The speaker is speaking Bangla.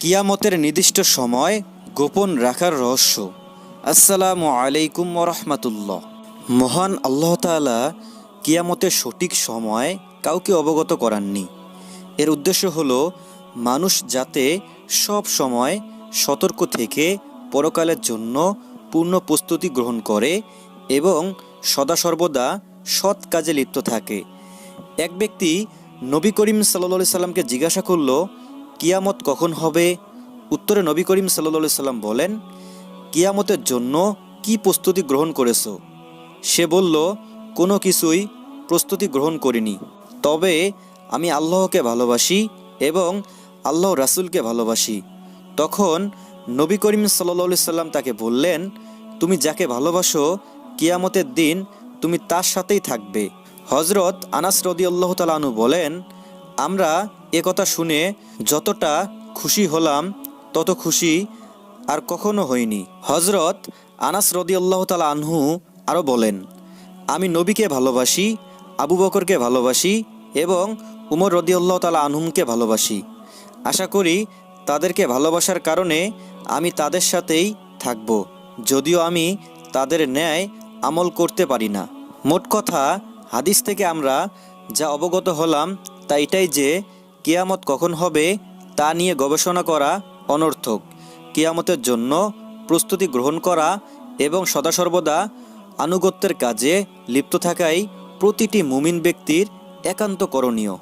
কিয়ামতের নির্দিষ্ট সময় গোপন রাখার রহস্য। আসসালামু আলাইকুম রহমাতুল্লাহ। মহান আল্লাহ তাআলা কিয়ামতের সঠিক সময় কাউকে অবগত করাননি। এর উদ্দেশ্য হলো, মানুষ যাতে সব সময় সতর্ক থেকে পরকালের জন্য পূর্ণ প্রস্তুতি গ্রহণ করে এবং সদা সর্বদা সৎ কাজে লিপ্ত থাকে। এক ব্যক্তি নবী করিম সাল্লা সাল্লামকে জিজ্ঞাসা করল কিয়ামত কখন হবে? উত্তরে নবী করিম সাল্লা সাল্লাম বলেন, কিয়ামতের জন্য কি প্রস্তুতি গ্রহণ করেছ? সে বলল, কোনো কিছুই প্রস্তুতি গ্রহণ করিনি। তবে আমি আল্লাহকে ভালোবাসি এবং আল্লাহ রাসূলকে ভালোবাসি। তখন নবী করিম সাল্লা সাল্লাম তাকে বললেন, তুমি যাকে ভালোবাসো, কিয়ামতের দিন তুমি তার সাথেই থাকবে। হজরত আনাস রদি আল্লাহ তালানু বলেন আমরা কথা শুনে যতটা খুশি হলাম, তত খুশি আর কখনো হইনি। হজরত আনাস রদি আল্লাহ তালা আনহু আরও বলেন, আমি নবীকে ভালোবাসি, আবু বকরকে ভালোবাসি এবং উমর রদি আল্লাহ তালা আনহুমকে ভালোবাসি। আশা করি তাদেরকে ভালোবাসার কারণে আমি তাদের সাথেই থাকব, যদিও আমি তাদের ন্যায় আমল করতে পারি না। মোট কথা, হাদিস থেকে আমরা যা অবগত হলাম তা এটাই যে, কেয়ামত কখন হবে তা নিয়ে গবেষণা করা অনর্থক। কেয়ামতের জন্য প্রস্তুতি গ্রহণ করা এবং সদাসর্বদা আনুগত্যের কাজে লিপ্ত থাকাই প্রতিটি মুমিন ব্যক্তির একান্ত করণীয়।